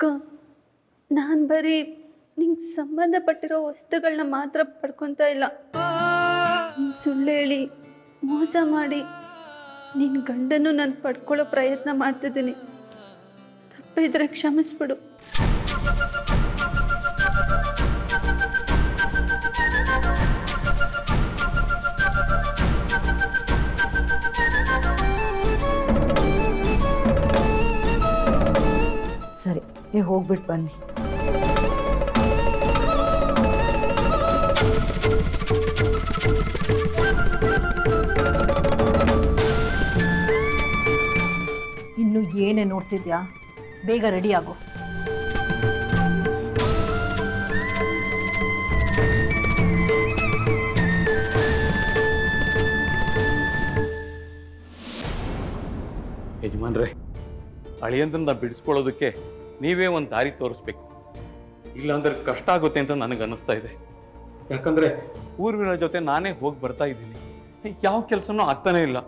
ಅಕ್ಕ ನಾನು ಬರೀ ನಿಂಗೆ ಸಂಬಂಧಪಟ್ಟಿರೋ ವಸ್ತುಗಳನ್ನ ಮಾತ್ರ ಪಡ್ಕೊತಾ ಇಲ್ಲ. ಸುಳ್ಳು ಹೇಳಿ, ಮೋಸ ಮಾಡಿ ನಿನ್ನ ಗಂಡನ್ನು ನಾನು ಪಡ್ಕೊಳ್ಳೋ ಪ್ರಯತ್ನ ಮಾಡ್ತಿದ್ದೀನಿ. ತಪ್ಪಿದ್ರೆ ಕ್ಷಮಿಸ್ಬಿಡು. ಸರಿ ನೀವು ಹೋಗ್ಬಿಟ್ಟು ಬನ್ನಿ. ಇನ್ನು ಏನೇ ನೋಡ್ತಿದ್ಯಾ? ಬೇಗ ರೆಡಿ ಆಗು. ಯಜಮಾನ್ರೆ ಅಳಿಯಂದ್ರ ಬಿಡಿಸ್ಕೊಳ್ಳೋದಕ್ಕೆ ನೀವೇ ಒಂದು ದಾರಿ ತೋರಿಸ್ಬೇಕು. ಇಲ್ಲಾಂದ್ರೆ ಕಷ್ಟ ಆಗುತ್ತೆ ಅಂತ ನನಗೆ ಅನ್ನಿಸ್ತಾ ಇದೆ. ಯಾಕಂದ್ರೆ ಊರ್ವಿನ ಜೊತೆ ನಾನೇ ಹೋಗಿ ಬರ್ತಾ ಇದ್ದೀನಿ. ಯಾವ ಕೆಲಸನೂ ಆಗ್ತಾನೇ ಇಲ್ಲ.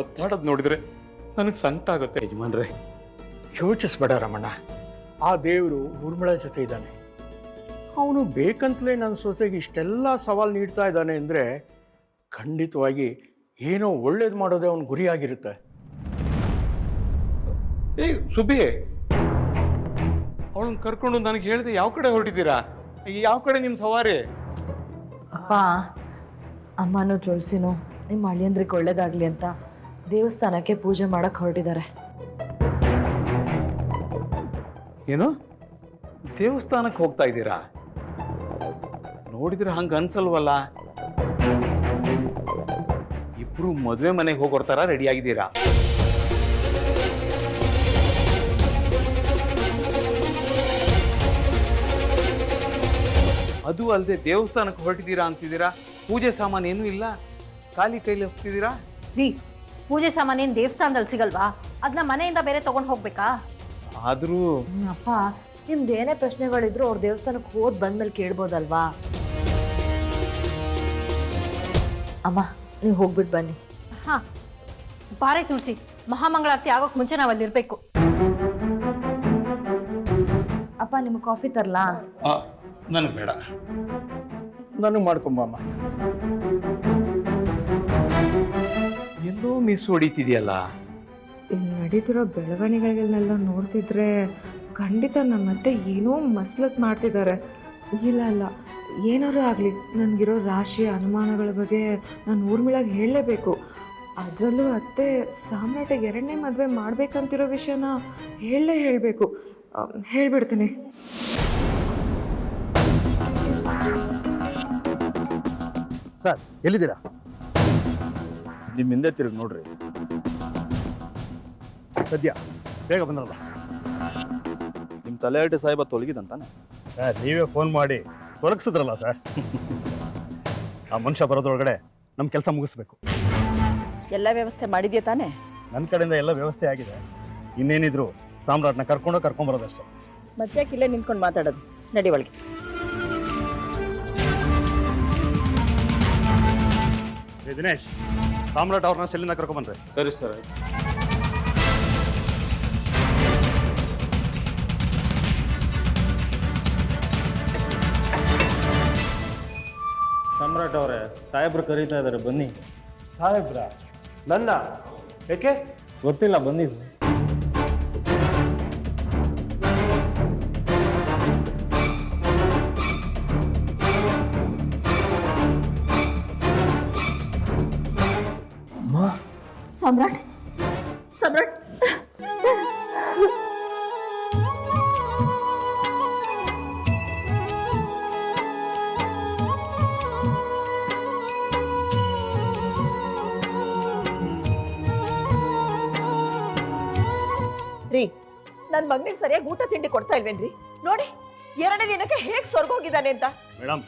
ಒತ್ತಾಡೋದು ನೋಡಿದ್ರೆ ನನಗೆ ಸಂಕಟ ಆಗುತ್ತೆ. ಯಜಮಾನ್ರೆ ಯೋಚಿಸ್ಬೇಡ ರಮಣ್ಣ ಆ ದೇವರು ಊರ್ಮಿಳ ಜೊತೆ ಇದ್ದಾನೆ. ಅವನು ಬೇಕಂತಲೇ ನನ್ನ ಸೊಸೆಗೆ ಇಷ್ಟೆಲ್ಲ ಸವಾಲು ನೀಡ್ತಾ ಇದ್ದಾನೆ ಅಂದರೆ ಖಂಡಿತವಾಗಿ ಏನೋ ಒಳ್ಳೇದು ಮಾಡೋದೇ ಅವನ ಗುರಿಯಾಗಿರುತ್ತೆ ಏ ಸುಬ್ಬಿ ಅವಳನ್ನ ಕರ್ಕೊಂಡು ನನಗೆ ಹೇಳಿದೆ ಯಾವ ಕಡೆ ಹೊರಟಿದ್ದೀರಾ? ಯಾವ ಕಡೆ ನಿಮ್ಮ ಸವಾರಿ? ಅಪ್ಪ ಅಮ್ಮನೂ ತುಳಸಿನೂ ನಿಮ್ಮ ಅಳಿಯಂದ್ರಿಗೆ ಒಳ್ಳೇದಾಗ್ಲಿ ಅಂತ ದೇವಸ್ಥಾನಕ್ಕೆ ಪೂಜೆ ಮಾಡಕ್ಕೆ ಹೊರಟಿದ್ದಾರೆ. ಏನು? ದೇವಸ್ಥಾನಕ್ಕೆ ಹೋಗ್ತಾ ಇದ್ದೀರಾ? ನೋಡಿದ್ರೆ ಹಂಗೆ ಅನ್ಸಲ್ವಲ್ಲ? ಇಬ್ರು ಮದುವೆ ಮನೆಗೆ ಹೋಗೋರ್ತಾರ ರೆಡಿ ಆಗಿದ್ದೀರಾ? ಅದು ಅಲ್ಲದೆ ದೇವಸ್ಥಾನಕ್ಕೆ ಹೊರಟಿದ್ದೀರಾ ಅಂತಿದ್ದೀರಾ? ಪೂಜೆ ಸಾಮಾನು ಏನೂ ಇಲ್ಲ? ಖಾಲಿ ಕೈಲಿ ಹೋಗ್ತಿದ್ದೀರಾ? ರೀ ಪೂಜೆ ಸಾಮಾನು ಏನು ದೇವಸ್ಥಾನದಲ್ಲಿ ಸಿಗಲ್ವಾ? ಅದನ್ನ ಮನೆಯಿಂದ ಬೇರೆ ತಗೊಂಡು ಹೋಗ್ಬೇಕಾ? ಆದರೂ ಅಪ್ಪ ನಿಮ್ದು ಏನೇ ಪ್ರಶ್ನೆಗಳಿದ್ರು ಅವ್ರ ದೇವಸ್ಥಾನಕ್ಕೆ ಹೋದ್ ಬಂದ್ಮೇಲೆ ಕೇಳ್ಬೋದಲ್ವಾ? ಅಮ್ಮ ನೀವು ಹೋಗ್ಬಿಟ್ಟು ಬನ್ನಿ. ಹಾ. ಬಾರೆ ತುಳಸಿ ಮಹಾಮಂಗಳಾರತಿ ಆಗೋಕ್ ಮುಂಚೆ ನಾವು ಅಲ್ಲಿರ್ಬೇಕು. ಅಪ್ಪ ನಿಮ್ಗೆ ಕಾಫಿ ತರಲಾ? ನನಗೆ ಬೇಡ. ನನಗೆ ಮಾಡ್ಕೊಂಬಮ್ಮ ಎಲ್ಲೋ ಮಿಸ್ ಹೊಡಿತಿದೆಯಲ್ಲ? ಇಲ್ಲಿ ನಡೀತಿರೋ ಬೆಳವಣಿಗೆಗಳನ್ನೆಲ್ಲ ನೋಡ್ತಿದ್ರೆ ಖಂಡಿತ ನಮ್ಮ ಮತ್ತೆ ಏನೋ ಮಸ್ಲತ್ ಮಾಡ್ತಿದ್ದಾರೆ. ಇಲ್ಲ ಅಲ್ಲ ಏನಾದರೂ ಆಗಲಿ ನನಗಿರೋ ರಾಶಿ ಅನುಮಾನಗಳ ಬಗ್ಗೆ ನಾನು ಊರ್ಮಿಳಾಗಿ ಹೇಳಲೇಬೇಕು. ಅದರಲ್ಲೂ ಅತ್ತೆ ಸಾಮ್ರಾಟಿಗೆ ಎರಡನೇ ಮದುವೆ ಮಾಡಬೇಕಂತಿರೋ ವಿಷಯನ ಹೇಳಲೇ ಹೇಳಬೇಕು. ಹೇಳ್ಬಿಡ್ತೀನಿ. ಸರ್ ಎಲ್ಲಿದ್ದೀರಾ? ನಿಮ್ಮ ಹಿಂದೆ ತಿರುಗಿ ನೋಡ್ರಿ. ಸದ್ಯ ಬೇಗ ಬಂದ್ರಲ್ಲ. ನಿಮ್ಮ ತಲೆಹಟ್ಟಿ ಸಾಹೇಬ ತೊಲಗಿದಂತಾನೆ. ಸರ್ ನೀವೇ ಫೋನ್ ಮಾಡಿ ತೊಲಗಿಸಿದ್ರಲ್ಲ ಸರ್. ಆ ಮನುಷ್ಯ ಬರೋದ್ರೊಳಗಡೆ ನಮ್ಮ ಕೆಲಸ ಮುಗಿಸ್ಬೇಕು. ಎಲ್ಲ ವ್ಯವಸ್ಥೆ ಮಾಡಿದ್ಯಾ ತಾನೇ? ನನ್ನ ಕಡೆಯಿಂದ ಎಲ್ಲ ವ್ಯವಸ್ಥೆ ಆಗಿದೆ. ಇನ್ನೇನಿದ್ರು ಸಾಮ್ರಾಟ್ನ ಕರ್ಕೊಂಡು ಕರ್ಕೊಂಬರೋದಷ್ಟೇ ಮತ್ತೆ ಇಲ್ಲೇ ನಿಂತ್ಕೊಂಡು ಮಾತಾಡೋದು. ನಡಿ ಒಳಗೆ. ಏ ದಿನೇಶ್ ಸಾಮ್ರಾಟ್ ಅವ್ರನ್ನ ಸೆಲ್ಲಿಂದ ಕರ್ಕೊಂಡ್ಬಂದ್ರೆ ಸರಿ ಸರ್ ಸಾಮ್ರಾಟ್ ಅವರೇ ಸಾಹೇಬ್ರು ಕರೀತಾ ಇದ್ದಾರೆ ಬನ್ನಿ. ಸಾಹೇಬ್ರ? ನನ್ನ? ಏಕೆ? ಗೊತ್ತಿಲ್ಲ ಬಂದಿದ್ದು ಸಮ್ರಾಟ್. ಸಮ್ರಾಟ್. ರೀ ನನ್ನ ಮಗನಿಗೆ ಸರಿಯಾಗಿ ಊಟ ತಿಂಡಿ ಕೊಡ್ತಾ ಇಲ್ವೇನ್ರಿ? ನೋಡಿ ಎರಡನೇ ದಿನಕ್ಕೆ ಹೇಗೆ ಸ್ವರ್ಗೋಗಿದ್ದಾನೆ ಅಂತ. ಮೇಡಮ್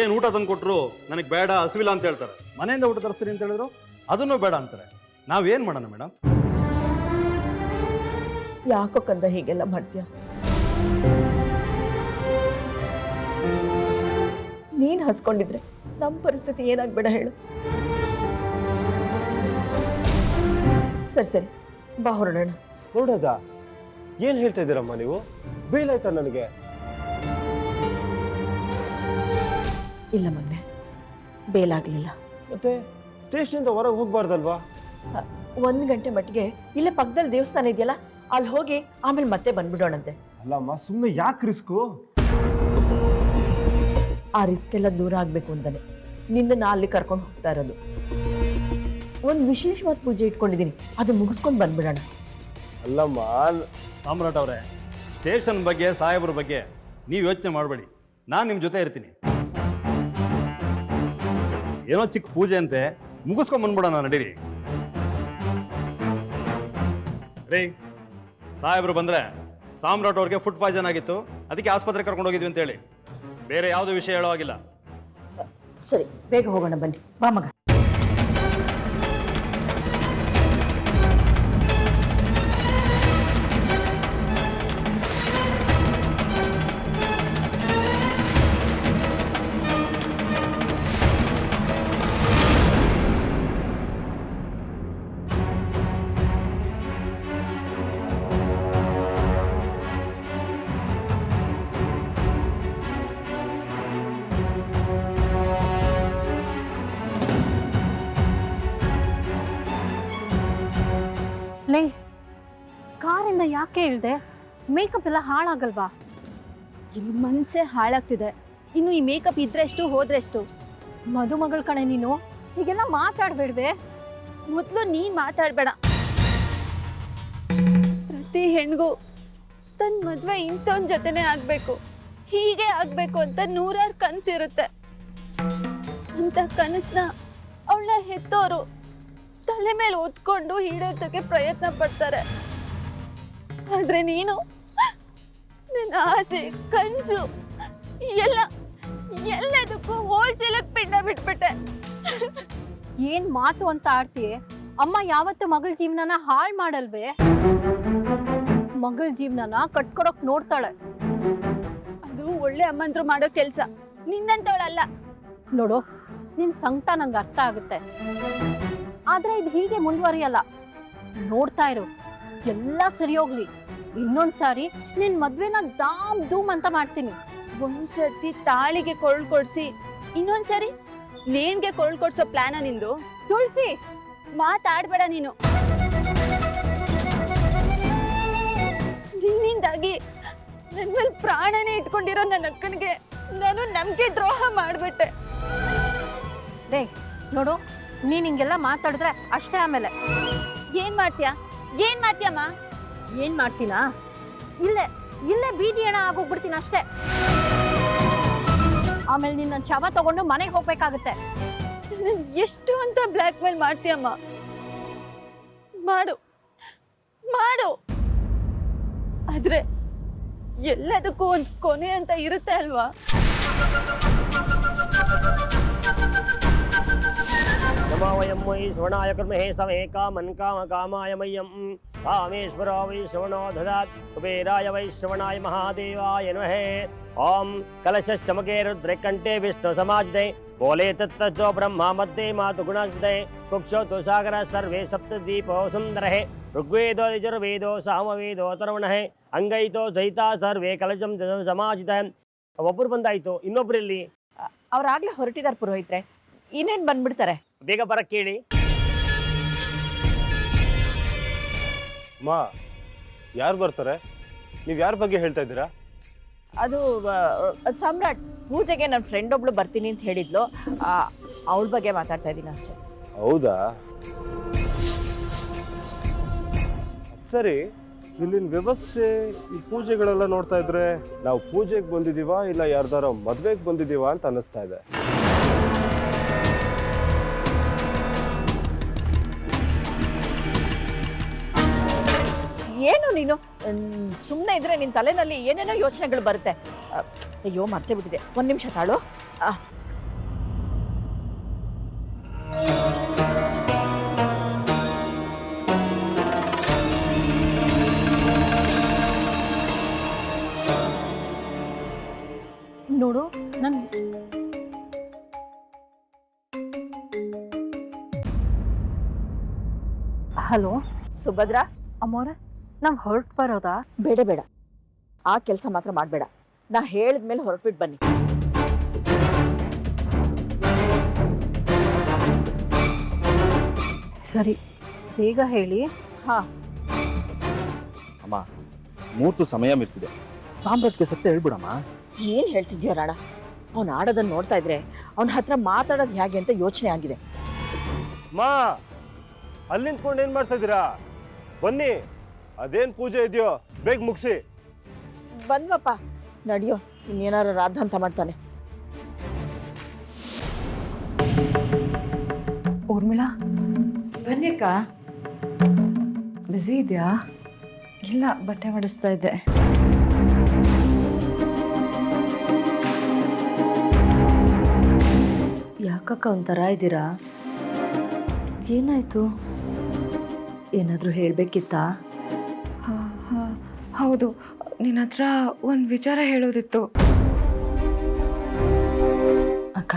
ಏನು ಊಟ ತಂದು ಕೊಟ್ಟರು ನನಗೆ ಬೇಡ, ಹಸಿವಿಲ್ಲ ಅಂತ ಹೇಳ್ತಾರೆ. ಮನೆಯಿಂದ ಊಟ ತರಿಸ್ತೀನಿ ಅಂತ ಹೇಳಿದ್ರು, ಅದನ್ನು ಬೇಡ ಅಂತಾರೆ. ನಾವೇನು ಮಾಡೋಣ ಮೇಡಮ್? ಯಾಕೋ ಕಂದ ಹೀಗೆಲ್ಲ ಮಾಡ್ತೀಯ? ನೀನ್ ಹಸ್ಕೊಂಡಿದ್ರೆ ನಮ್ಮ ಪರಿಸ್ಥಿತಿ ಏನಾಗ್ಬೇಡ ಹೇಳು. ಸರಿ ಸರಿ. ಬಾ ಹೊರಡೋಣ. ಹೊರಡೋದ? ಏನು ಹೇಳ್ತಾ ಇದ್ದೀರಮ್ಮ ನೀವು? ಬೀಳಾಯ್ತಾ ನನಗೆ? ಇಲ್ಲ ಮಗನೆ ಬೇಲಾಗ್ಲಿಲ್ಲ. ಮತ್ತೆ ಸ್ಟೇಷನಿಂದ ಹೊರಗೆ ಹೋಗ್ಬಾರ್ದಲ್ವಾ? ಒಂದು ಗಂಟೆ ಮಟ್ಟಿಗೆ ಇಲ್ಲೇ ಪಕ್ಕದಲ್ಲಿ ದೇವಸ್ಥಾನ ಇದೆಯಲ್ಲ ಅಲ್ಲಿ ಹೋಗಿ ಆಮೇಲೆ ಮತ್ತೆ ಬಂದ್ಬಿಡೋಣಂತೆ. ಅಲ್ಲಮ್ಮ ಸುಮ್ಮನೆ ಯಾಕೆ ರಿಸ್ಕು? ಆ ರಿಸ್ಕ್ ಎಲ್ಲ ದೂರ ಆಗಬೇಕು ಅಂತಾನೆ. ನಿನ್ನ ಅಲ್ಲಿ ಕರ್ಕೊಂಡು ಹೋಗ್ತಾ ಇರೋದು. ಒಂದು ವಿಶೇಷವಾದ ಪೂಜೆ ಇಟ್ಕೊಂಡಿದ್ದೀನಿ ಅದು ಮುಗಿಸ್ಕೊಂಡು ಬಂದ್ಬಿಡೋಣ. ಅಲ್ಲಮ್ಮ ಸಾಮ್ರಾಟ್ ಅವರೇ ಸ್ಟೇಷನ್ ಬಗ್ಗೆ ಸಾಹೇಬ್ರ ಬಗ್ಗೆ ನೀವು ಯೋಚನೆ ಮಾಡಬೇಡಿ. ನಾನು ನಿಮ್ಮ ಜೊತೆ ಇರ್ತೀನಿ. ಏನೋ ಚಿಕ್ಕ ಪೂಜೆ ಅಂತೆ ಮುಗಿಸ್ಕೊಂಡ್ ಬಂದ್ಬಿಡೋಣ ನಡೀರಿ. ರೀ, ಸಾಹೇಬ್ರು ಬಂದ್ರೆ ಸಾಮ್ರಾಟ್ ಅವ್ರಿಗೆ ಫುಡ್ ಪಾಯ್ಸನ್ ಆಗಿತ್ತು. ಅದಕ್ಕೆ ಆಸ್ಪತ್ರೆ ಕರ್ಕೊಂಡು ಹೋಗಿದ್ವಿ ಅಂತ ಹೇಳಿ ಬೇರೆ ಯಾವುದೇ ವಿಷಯ ಹೇಳೋ ಆಗಿಲ್ಲ ಸರಿ, ಬೇಗ ಹೋಗೋಣ ಬನ್ನಿ. ಬಾ ಮಗ. ಯಾಕೆ ಇಳ್ದೆ ಮೇಕಪ್ ಎಲ್ಲ ಹಾಳಾಗಲ್ವಾ? ಇಲ್ಲಿ ಮನಸ್ಸೇ ಹಾಳಾಗ್ತಿದೆ. ಇನ್ನು ಈ ಮೇಕಪ್ ಇದ್ರೆಷ್ಟು ಹೋದ್ರೆಷ್ಟು? ಮದುಮಗಳ ಕಣೆ ನೀನು ಹೀಗೆಲ್ಲ ಮಾತಾಡ್ಬೇಡ್ವೆ. ಮೊದಲು ನೀನ್ ಮಾತಾಡ್ಬೇಡ. ಪ್ರತಿ ಹೆಣ್ಗೂ ತನ್ನ ಮದ್ವೆ ಇಂಥವನ್ ಜೊತೆನೆ ಆಗ್ಬೇಕು. ಹೀಗೆ ಆಗ್ಬೇಕು ಅಂತ ನೂರಾರು ಕನಸಿರುತ್ತೆ. ಅಂತ ಕನಸನ್ನ ಅವಳನ್ನ ಹೆತ್ತೋರು ತಲೆ ಮೇಲೆ ಒತ್ಕೊಂಡು ಈಡೇರ್ಸಕ್ಕೆ ಪ್ರಯತ್ನ ಪಡ್ತಾರೆ. ಆದ್ರೆ ನೀನು ನನ್ನ ಆಸೆ ಕನಸು ಎಲ್ಲ ಎಲ್ಲದಕ್ಕೂ ಹೋಲ್ಸೇಲಕ್ ಪಿಂಡ ಬಿಟ್ಬಿಟ್ಟೆ. ಏನ್ ಮಾತು ಅಂತ ಆಡ್ತೀಯ ಅಮ್ಮ ಯಾವತ್ತು ಮಗಳ ಜೀವನನ ಹಾಳ್ ಮಾಡಲ್ವೇ? ಮಗಳ ಜೀವನನ ಕಟ್ಕೊಡಕ್ ನೋಡ್ತಾಳೆ. ಅದು ಒಳ್ಳೆ ಅಮ್ಮಂದ್ರು ಮಾಡೋ ಕೆಲ್ಸ ನಿನ್ನಂತವಳಲ್ಲ. ನೋಡು ನಿನ್ ಸಂಕಟ ನಂಗೆ ಅರ್ಥ ಆಗುತ್ತೆ. ಆದ್ರೆ ಇದು ಹೀಗೆ ಮುಂದುವರಿಯಲ್ಲ. ನೋಡ್ತಾ ಇರು. ಎಲ್ಲ ಸರಿ ಹೋಗ್ಲಿ. ಇನ್ನೊಂದ್ಸಾರಿ ನಿನ್ ಮದ್ವೆನ ದಾಮ್ ಧೂಮ್ ಅಂತ ಮಾಡ್ತೀನಿ. ಒಂದ್ಸತಿ ತಾಳಿಗೆ ಕೊಳ್ ಕೊಡ್ಸಿ. ಇನ್ನೊಂದ್ಸರಿ ನೇಣ್ಗೆ ಕೊಳ್ ಕೊಡ್ಸೋ ಪ್ಲಾನ ನಿಂದು. ತುಳ್ಸಿ! ಮಾತಾಡ್ಬೇಡ ನೀನು. ನಿನ್ನಿಂದಾಗಿ ನನ್ ಮೇಲೆ ಪ್ರಾಣನೇ ಇಟ್ಕೊಂಡಿರೋ ನನ್ನ ಅಕ್ಕನಿಗೆ ನಾನು ನಂಬಿಕೆ ದ್ರೋಹ ಮಾಡ್ಬಿಟ್ಟೆ. ಡೇ ನೋಡು ನೀನ್ ಹಿಂಗೆಲ್ಲ ಮಾತಾಡಿದ್ರೆ ಅಷ್ಟೇ ಆಮೇಲೆ. ಏನ್ ಮಾಡ್ತೀಯಾ? ಏನ್ ಮಾಡ್ತೀಯಮ್ಮ? ಏನ್ ಮಾಡ್ತೀನಾ? ಇಲ್ಲೇ ಇಲ್ಲೇ ಬೀದಿ ಹಣ ಆಗೋಗ್ಬಿಡ್ತೀನಿ ಅಷ್ಟೇ. ಆಮೇಲೆ ನಿನ್ನ ಶವ ತಗೊಂಡು ಮನೆಗೆ ಹೋಗ್ಬೇಕಾಗತ್ತೆ. ಎಷ್ಟು ಅಂತ ಬ್ಲ್ಯಾಕ್ ಮೇಲ್ ಮಾಡ್ತೀಯಮ್ಮ? ಮಾಡು ಮಾಡು. ಆದ್ರೆ ಎಲ್ಲದಕ್ಕೂ ಒಂದು ಕೊನೆ ಅಂತ ಇರುತ್ತೆ ಅಲ್ವಾ? ನಮಾವಯಂ ವೈ ಶ್ರವಣಾಯ ಕರ್ಮಹೇ ಸಮೇ ಕಾಮನ್ ಕಾಮ ಕಾಮಾಯ ಮಯ್ಯಂ ಕಾಮೇಶ್ವರ ವೈ ಶ್ರವಣೋ ದದಾತ್ ಕುಬೇರಾಯ ವೈ ಶ್ರವಣಾಯ ಮಹಾದೇವಾಯ ನಮಃ ಓಂ ಕಲಶಶ್ಚಮಕೆ ರುದ್ರೆ ಕಂಠೆ ವಿಷ್ಣು ಸಮಾಜಿತೆ ಬೋಲೆ ತತ್ತೋ ಬ್ರಹ್ಮ ಮಧ್ಯೆ ಮಾತು ಗುಣಾಜಿತೆ ಕುಕ್ಷೋ ತುಷಾಗರ ಸರ್ವೇ ಸಪ್ತದೀಪೋ ಸುಂದರಃ ಋಗ್ವೇದೋ ಯಜುರ್ವೇದೋ ಸಾಮವೇದೋ ತರುಣಃ ಅಂಗೈತೋ ಸಹಿತ ಸರ್ವೇ ಕಲಶಂ ಸಮಾಜಿತ ಒಬ್ಬರು ಬಂದಾಯ್ತು ಇನ್ನೊಬ್ರಲ್ಲಿ ಅವ್ರಾಗ್ಲೇ ಹೊರಟಿದಾರೆ ಪುರೋಹಿತ್ರೆ ಇನ್ನೇನು ಬಂದ್ಬಿಡ್ತಾರೆ? ಬೇಗ ಬರಕ್ಕೆ ಕೇಳಿ. ಮಾ ಯಾರು ಬರ್ತಾರೆ? ನೀವು ಯಾರ ಬಗ್ಗೆ ಹೇಳ್ತಾ ಇದ್ದೀರಾ? ಅದು ಸಮ್ರಾಟ್ ಸಾಮ್ರಾಟ್ ಪೂಜೆಗೆ ನನ್ನ ಫ್ರೆಂಡ್ ಒಬ್ಳು ಬರ್ತೀನಿ ಅಂತ ಹೇಳಿದ್ಲು. ಅವಳ ಬಗ್ಗೆ ಮಾತಾಡ್ತಾ ಇದ್ದೀನಿ ಅಷ್ಟೇ. ಹೌದಾ? ಸರಿ ಇಲ್ಲಿನ ವ್ಯವಸ್ಥೆ ಈ ಪೂಜೆಗಳೆಲ್ಲ ನೋಡ್ತಾ ಇದ್ರೆ ನಾವು ಪೂಜೆಗೆ ಬಂದಿದ್ದೀವಾ ಇಲ್ಲ ಯಾರ್ದಾರ ಮದ್ವೆಗೆ ಬಂದಿದ್ದೀವಾ ಅಂತ ಅನ್ನಿಸ್ತಾ ಇದೆ. ಏನು ನೀನು? ಸುಮ್ಮನೆ ಇದ್ರೆ ನಿನ್ನ ತಲೆನಲ್ಲಿ ಏನೇನೋ ಯೋಚನೆಗಳು ಬರುತ್ತೆ. ಅಯ್ಯೋ ಮರ್ತೇ ಬಿಟ್ಟಿದೆ. ಒಂದು ನಿಮಿಷ ತಾಳು. ನೋಡು ನನ್ ಹಲೋ? ಸುಭದ್ರಾ? ಅಮ್ಮೋರ ನಾವು ಹೊರಟ್ ಬರೋದಾ? ಬೇಡ ಬೇಡ. ಆ ಕೆಲಸ ಮಾತ್ರ ಮಾಡಬೇಡ. ನಾ ಹೇಳಿದ್ಮೇಲೆ ಹೊರಟ್ಬಿಟ್ಟು ಬನ್ನಿ. ಸರಿ ಈಗ ಹೇಳಿ. ಹಾ. ಅಮ್ಮ ಮೂರ್ತು ಸಮಯ ಮಿರ್ತಿದೆ ಸಾಮ್ರಾಟ್ಗೆ ಸತ್ಯ ಹೇಳ್ಬಿಡಮ್ಮ. ಏನು ಹೇಳ್ತಿದ್ಯೋ ರಾಣ? ಅವ್ನು ಆಡೋದನ್ನ ನೋಡ್ತಾ ಇದ್ರೆ ಅವನ ಹತ್ರ ಮಾತಾಡೋದು ಹೇಗೆ ಅಂತ ಯೋಚನೆ ಆಗಿದೆ. ಅಮ್ಮ ಅಲ್ಲಿ ನಿಂತ್ಕೊಂಡು ಏನು ಮಾಡ್ತಾ ಇದ್ದೀರಾ? ಬನ್ನಿ. ಅದೇನು ಪೂಜೆ ಇದೆಯೋ? ಬೇಗ ಮುಗಿಸಿ. ಬಂದ್ವಪ್ಪ. ನಡಿಯೋ ಇನ್ನೇನಾರು ರಾಧ ಅಂತ ಮಾಡ್ತಾನೆ. ಊರ್ಮಿಳಾ ಬನ್ನಿ ಅಕ್ಕ. ಬ್ಯುಸಿ ಇದೆಯಾ? ಇಲ್ಲ ಬಟ್ಟೆ ಮಾಡಿಸ್ತಾ ಇದ್ದೆ. ಯಾಕಕ್ಕ ಒಂಥರ ಇದ್ದೀರಾ? ಏನಾಯ್ತು? ಏನಾದರೂ ಹೇಳಬೇಕಿತ್ತಾ? ಹೌದು ನಿನ್ನ ಹತ್ರ ಒಂದು ವಿಚಾರ ಹೇಳೋದಿತ್ತು. ಅಕ್ಕ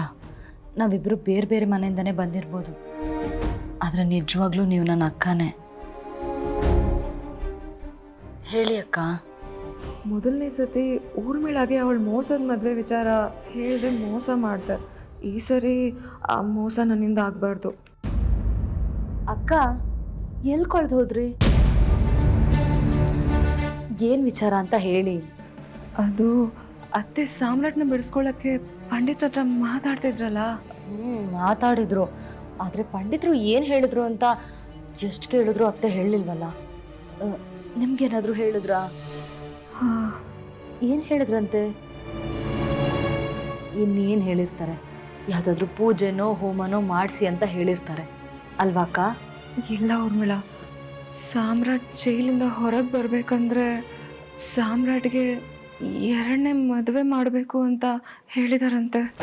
ನಾವಿಬ್ಬರು ಬೇರೆ ಬೇರೆ ಮನೆಯಿಂದನೇ ಬಂದಿರ್ಬೋದು. ಆದರೆ ನಿಜವಾಗ್ಲೂ ನೀವು ನನ್ನ ಅಕ್ಕನೇ. ಹೇಳಿ ಅಕ್ಕ. ಮೊದಲನೇ ಸತಿ ಊರ್ಮಿಳಾಗೆ ಅವಳು ಮೋಸದ ಮದುವೆ ವಿಚಾರ ಹೇಳಿದೆ ಮೋಸ ಮಾಡ್ದೆ. ಈ ಸರಿ ಆ ಮೋಸ ನನ್ನಿಂದ ಆಗಬಾರ್ದು. ಅಕ್ಕ ಎಲ್ಲಿ ಕಳೆದು ಹೋದ್ರಿ? ಏನು ವಿಚಾರ ಅಂತ ಹೇಳಿ. ಅದು ಅತ್ತೆ ಸಾಮ್ರಾಟ್ನ ಬಿಡಿಸ್ಕೊಳ್ಳೋಕ್ಕೆ ಪಂಡಿತ್ರ ಹತ್ರ ಮಾತಾಡ್ತಿದ್ರಲ್ಲ ಹ್ಞೂ ಮಾತಾಡಿದ್ರು. ಆದರೆ ಪಂಡಿತರು ಏನು ಹೇಳಿದ್ರು ಅಂತ ಎಷ್ಟು ಕೇಳಿದ್ರು ಅತ್ತೆ ಹೇಳಿಲ್ವಲ್ಲ. ನಿಮ್ಗೇನಾದರೂ ಹೇಳಿದ್ರಾ? ಏನು ಹೇಳಿದ್ರಂತೆ? ಇನ್ನೇನು ಹೇಳಿರ್ತಾರೆ? ಯಾವುದಾದ್ರೂ ಪೂಜೆನೋ ಹೋಮನೋ ಮಾಡಿಸಿ ಅಂತ ಹೇಳಿರ್ತಾರೆ. ಅಲ್ವಾ ಅಕ್ಕ ಇಲ್ಲ ಊರ್ಮಿಳ. ಸಾಮ್ರಾಟ್ ಜೈಲಿಂದ ಹೊರಗೆ ಬರಬೇಕಂದ್ರೆ ಸಾಮ್ರಾಟ್ಗೆ ಎರಡನೇ ಮದುವೆ ಮಾಡಬೇಕು ಅಂತ ಹೇಳಿದಾರಂತೆ.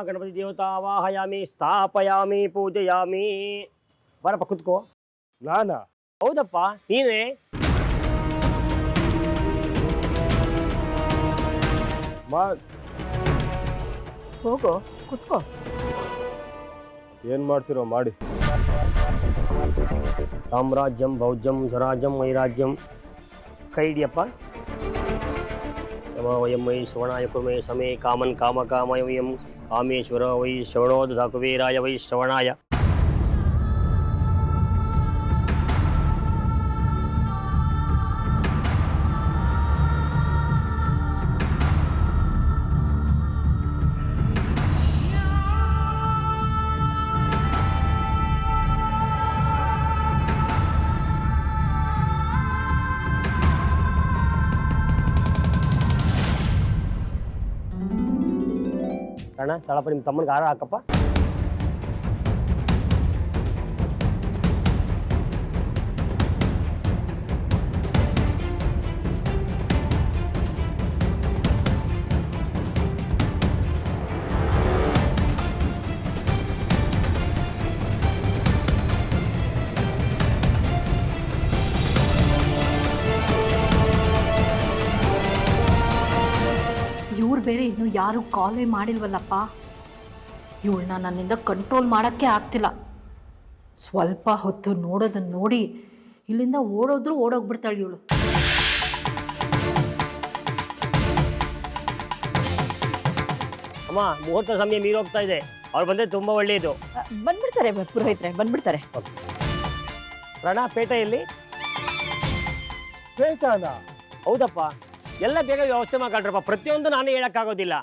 ಭೋ ಮಹಾಗಣಪತಿ ದೇವತಾ ವಾಹಯಾಮಿ ಸ್ಥಾಪಯಾಮಿ ಪೂಜಯಾಮಿ. ಬರಪ್ಪ ಕುತ್ಕೋ. ನಾನಾ? ಹೌದಪ್ಪ ನೀನೇ ಮಾ ಹೋಗೋ ಕುತ್ಕೋ. ಏನು ಮಾಡ್ತಿರೋ ಮಾಡಿ. ಸಾಮ್ರಾಜ್ಯಂ ಭೌಜ್ಯಂ ಸ್ವರಾಜ್ಯಂ ವೈರಾಜ್ಯಂ. ಕೈಡಿಯಪ್ಪ ಹಿಡಿಯಪ್ಪ ಯಮ ವಯಂ ಮೈ ಸುವರ್ಣಾಯ ಕುರ್ಮೇ ಸಮೇ ಕಾಮನ್ ಕಾಮ ಕಾಮಯ ఆమేశ్వర వై శ్రవణోద్ ధకువీరాయ వై శ్రవణాయ. కానీ చాలా పని తమ్మునికి ఆరా అక్కప్ప ಯಾರು ಕಾಲೇ ಮಾಡಿಲ್ವಲ್ಲಪ್ಪ? ಇವಳನ್ನ ನನ್ನಿಂದ ಕಂಟ್ರೋಲ್ ಮಾಡೋಕ್ಕೆ ಆಗ್ತಿಲ್ಲ. ಸ್ವಲ್ಪ ಹೊತ್ತು ನೋಡೋದನ್ನು ನೋಡಿ ಇಲ್ಲಿಂದ ಓಡೋದ್ರೂ ಓಡೋಗ್ಬಿಡ್ತಾಳೆ ಇವಳು. ಅಮ್ಮ ಮುಹೂರ್ತ ಸಮಯ ಮೀರೋಗ್ತಾ ಇದೆ. ಅವ್ರು ಬಂದರೆ ತುಂಬ ಒಳ್ಳೆಯದು ಬಂದ್ಬಿಡ್ತಾರೆ ಬ- ಪುರೋಹಿತ್ರೆ ಬಂದ್ಬಿಡ್ತಾರೆ. ರಣ ಪೇಟೆಯಲ್ಲಿ? ಬೇಕಲ್ಲ ಹೌದಪ್ಪ. ಎಲ್ಲ ಬೇಗ ವ್ಯವಸ್ಥೆ ಮಾಡ್ಕೊಳ್ರಪ್ಪ ಪ್ರತಿಯೊಂದು ನಾನು ಹೇಳಕ್ಕಾಗೋದಿಲ್ಲ.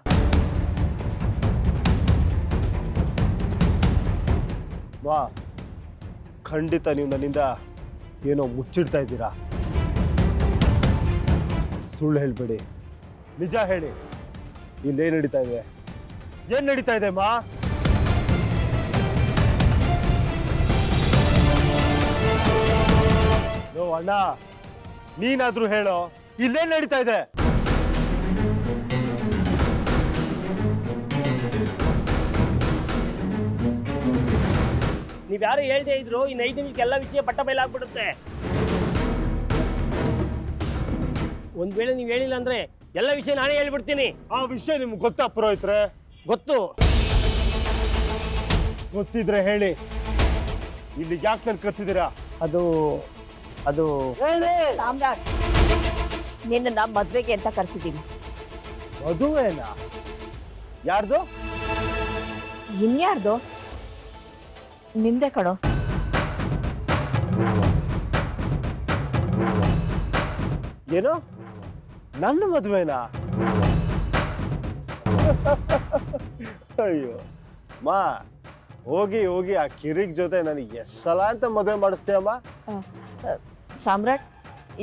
ವಾ ಖಂಡಿತ ನೀವು ನನ್ನಿಂದ ಏನೋ ಮುಚ್ಚಿಡ್ತಾ ಇದ್ದೀರಾ? ಸುಳ್ಳು ಹೇಳ್ಬೇಡಿ. ನಿಜ ಹೇಳಿ. ಇಲ್ಲೇನು ನಡೀತಾ ಇದೆ? ಏನ್ ನಡೀತಾ ಇದೆ, ಮಾ? ಲೋ, ಅಣ್ಣ, ನೀನಾದ್ರೂ ಹೇಳೋ. ಇಲ್ಲೇನ್ ನಡೀತಾ ಇದೆ. ನೀವ್ ಯಾರು ಹೇಳ್ದೇ ಇದ್ರು ಇನ್ನು ಐದು ನಿಮಿಷಕ್ಕೆ ಎಲ್ಲ ವಿಷಯ ಪಟ್ಟ ಬಯಲಾಗ್ಬಿಡುತ್ತೆ ಒಂದ್ ವೇಳೆ ನೀವು ಹೇಳಿಲ್ಲ ಅಂದ್ರೆ ಎಲ್ಲ ವಿಷಯ ನಾನೇ ಹೇಳ್ಬಿಡ್ತೀನಿ. ಆ ವಿಷಯ ನಿಮ್ಗೆ ಗೊತ್ತಾ ಪುರೋಹಿತ್ರೆ? ಗೊತ್ತು. ಗೊತ್ತಿದ್ರೆ ಹೇಳಿ. ಇಲ್ಲಿ ಯಾಕೆ ನನ್ ಕರ್ಸಿದ್ದೀರಾ? ಅದು ಅದು ಸಾಮ್ರಾಟ್ ನಿನ್ನ ಮದ್ವೆಗೆ ಅಂತ ಕರೆಸಿದ್ದೀನಿ. ಮದುವೆನಾ? ಯಾರ್ದು? ಇನ್ಯಾರ್ದು? ನಿಂದೆ ಕಣೋ. ಏನು? ನನ್ನ ಮದುವೆನಾ? ಅಯ್ಯೋ. ಮಾ ಹೋಗಿ ಹೋಗಿ ಆ ಕಿರಿಕ್ ಜೊತೆ ನನಗೆ ಎಷ್ಟು ಸಲ ಅಂತ ಮದುವೆ ಮಾಡಿಸ್ತೀಯಮ್ಮ? ಸಾಮ್ರಾಟ್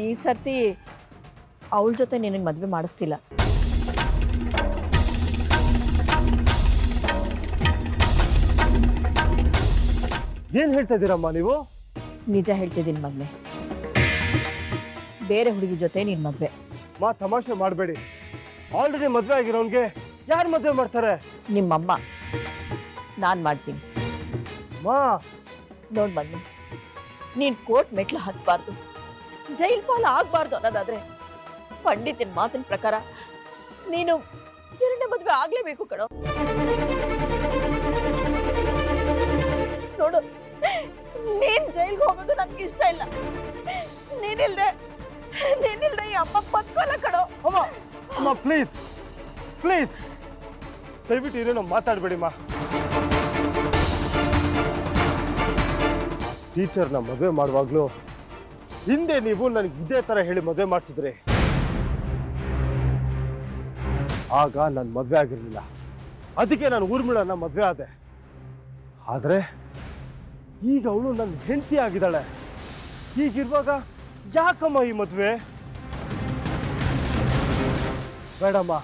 ಈ ಸರ್ತಿ ಅವಳ ಜೊತೆ ನಿನಗೆ ಮದುವೆ ಮಾಡಿಸ್ತಿಲ್ಲ. ಏನ್ ಹೇಳ್ತಾ ಇದ್ದೀರಮ್ಮ ನೀವು? ನಿಜ ಹೇಳ್ತಿದ್ದೀನಿ ಮದ್ವೆ ಬೇರೆ ಹುಡುಗಿ ಜೊತೆ ನೀನು ಮದುವೆ. ಮಾ ತಮಾಷೆ ಮಾಡಬೇಡಿ. ಆಲ್ರೆಡಿ ಮದುವೆ ಆಗಿರೋನ್ಗೆ ಯಾರು ಮದ್ವೆ ಮಾಡ್ತಾರೆ? ನಿಮ್ಮಮ್ಮ. ನಾನು ಮಾಡ್ತೀನಿ. ಮಾ. ನೋಡ್ ಮಗನೆ ನೀನು ಕೋರ್ಟ್ ಮೆಟ್ಲು ಹತ್ಬಾರ್ದು ಜೈಲ್ ಪಾಲ್ ಆಗ್ಬಾರ್ದು ಅನ್ನೋದಾದ್ರೆ ಪಂಡಿತಿನ ಮಾತಿನ ಪ್ರಕಾರ ನೀನು ಎರಡನೇ ಮದುವೆ ಆಗ್ಲೇಬೇಕು ಕಣೋ. ನೋಡು, ನೀನ್ ಜೈಲ್ಗೆ ಹೋಗೋದು ನನ್ಗೆ ಇಷ್ಟ ಇಲ್ಲ. ನೀನಿಲ್ದೆ ನೀನಿಲ್ದೆ ಈ ಅಮ್ಮ ಬದುಕೋಲ್ಲ ಕಣೋ. ಅಮ್ಮ ಅಮ್ಮ ಪ್ಲೀಸ್ ಪ್ಲೀಸ್ ದಯವಿಟ್ಟು ಇರೇನೋ ಮಾತಾಡಬೇಡಿ ಮಾ ಟೀಚರ್ನ ಮದುವೆ ಮಾಡುವಾಗಲೂ ಹಿಂದೆ ನೀವು ನನಗೆ ಇದೇ ಥರ ಹೇಳಿ ಮದುವೆ ಮಾಡ್ತಿದ್ರಿ. ಆಗ ನಾನು ಮದುವೆ ಆಗಿರಲಿಲ್ಲ. ಅದಕ್ಕೆ ನಾನು ಊರ್ಮಿಳನ್ನ ಮದುವೆ ಆದೆ. ಆದರೆ ಈಗ ಅವಳು ನನ್ನ ಹೆಂಡತಿ ಆಗಿದ್ದಾಳೆ. ಹೀಗಿರುವಾಗ ಯಾಕಮ್ಮ ಈ ಮದುವೆ? ಬೇಡಮ್ಮ.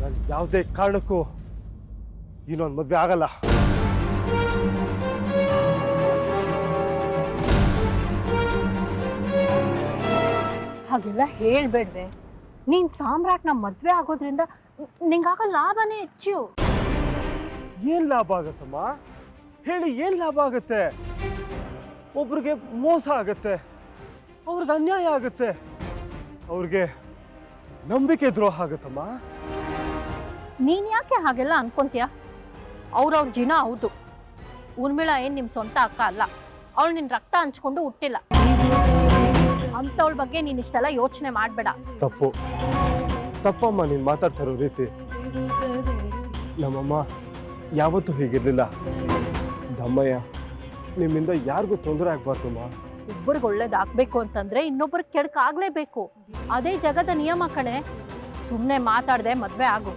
ನಾನು ಯಾವುದೇ ಕಾರಣಕ್ಕೂ ಇನ್ನೊಂದು ಮದುವೆ ಆಗಲ್ಲ. ಹಾಗೆಲ್ಲ ಹೇಳ್ಬೇಡ್ವೆ. ನೀನ್ ಸಾಮ್ರಾಟ್ನ ಮದ್ವೆ ಆಗೋದ್ರಿಂದ ನಿಂಗಾಗ ಲಾಭನೇ ಹೆಚ್ಚು. ಏನ್ ಲಾಭ ಆಗತ್ತಮ್ಮ? ಹೇಳಿ ಏನ್ ಲಾಭ ಆಗತ್ತೆ? ಒಬ್ರಿಗೆ ಮೋಸ ಆಗತ್ತೆ ಅವ್ರಿಗೆ ಅನ್ಯಾಯ ಆಗತ್ತೆ ಅವ್ರಿಗೆ ನಂಬಿಕೆ ದ್ರೋಹ ಆಗತ್ತಮ್ಮ? ನೀನ್ ಯಾಕೆ ಹಾಗೆಲ್ಲ ಅನ್ಕೊಂತೀಯ? ಅವ್ರವ್ರ ಜಿನ ಹೌದು. ಊರ್ಮಿಳ ಏನ್ ನಿಮ್ ಸ್ವಂತ ಅಕ್ಕ ಅಲ್ಲ. ಅವಳು ನಿನ್ ರಕ್ತ ಹಂಚ್ಕೊಂಡು ಹುಟ್ಟಿಲ್ಲ. ಅಂತವಳ ಬಗ್ಗೆ ನೀನ್ ಇಷ್ಟೆಲ್ಲ ಯೋಚನೆ ಮಾಡ್ಬೇಡ. ತಪ್ಪು. ತಪ್ಪಮ್ಮ ನೀನ್ ಮಾತಾಡ್ತಾ ಇರೋ ರೀತಿ. ನಮ್ಮಮ್ಮ ಯಾವತ್ತೂ ಹೀಗಿರ್ಲಿಲ್ಲ. ದಮ್ಮಯ್ಯ ನಿಮ್ಮಿಂದ ಯಾರಿಗೂ ತೊಂದರೆ ಆಗ್ಬಾರ್ದಮ್ಮ. ಒಬ್ಬರಿಗೆ ಒಳ್ಳೇದಾಗ್ಬೇಕು ಅಂತಂದ್ರೆ ಇನ್ನೊಬ್ರಿಗೆ ಕೆಡಕ ಆಗ್ಲೇಬೇಕು. ಅದೇ ಜಗದ ನಿಯಮ ಕಣೆ. ಸುಮ್ಮನೆ ಮಾತಾಡದೆ ಮದ್ವೆ ಆಗು.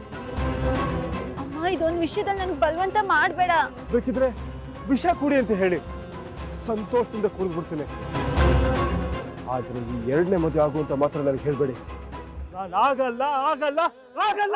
ಅಮ್ಮ ಇದೊಂದು ವಿಷಯದಲ್ಲಿ ನನಗೆ ಬಲವಂತ ಮಾಡಬೇಡ. ಬೇಕಿದ್ರೆ ವಿಷ ಕುಡಿ ಅಂತ ಹೇಳಿ ಸಂತೋಷದಿಂದ ಕುಡಿದ್ಬಿಡ್ತೀನಿ. ಆದ್ರೆ ಈ ಎರಡನೇ ಮದುವೆ ಆಗುವಂತ ಮಾತ್ರ ನನಗೆ ಹೇಳಬೇಡಿ. ನಾನು ಆಗಲ್ಲ ಆಗಲ್ಲ ಆಗಲ್ಲ.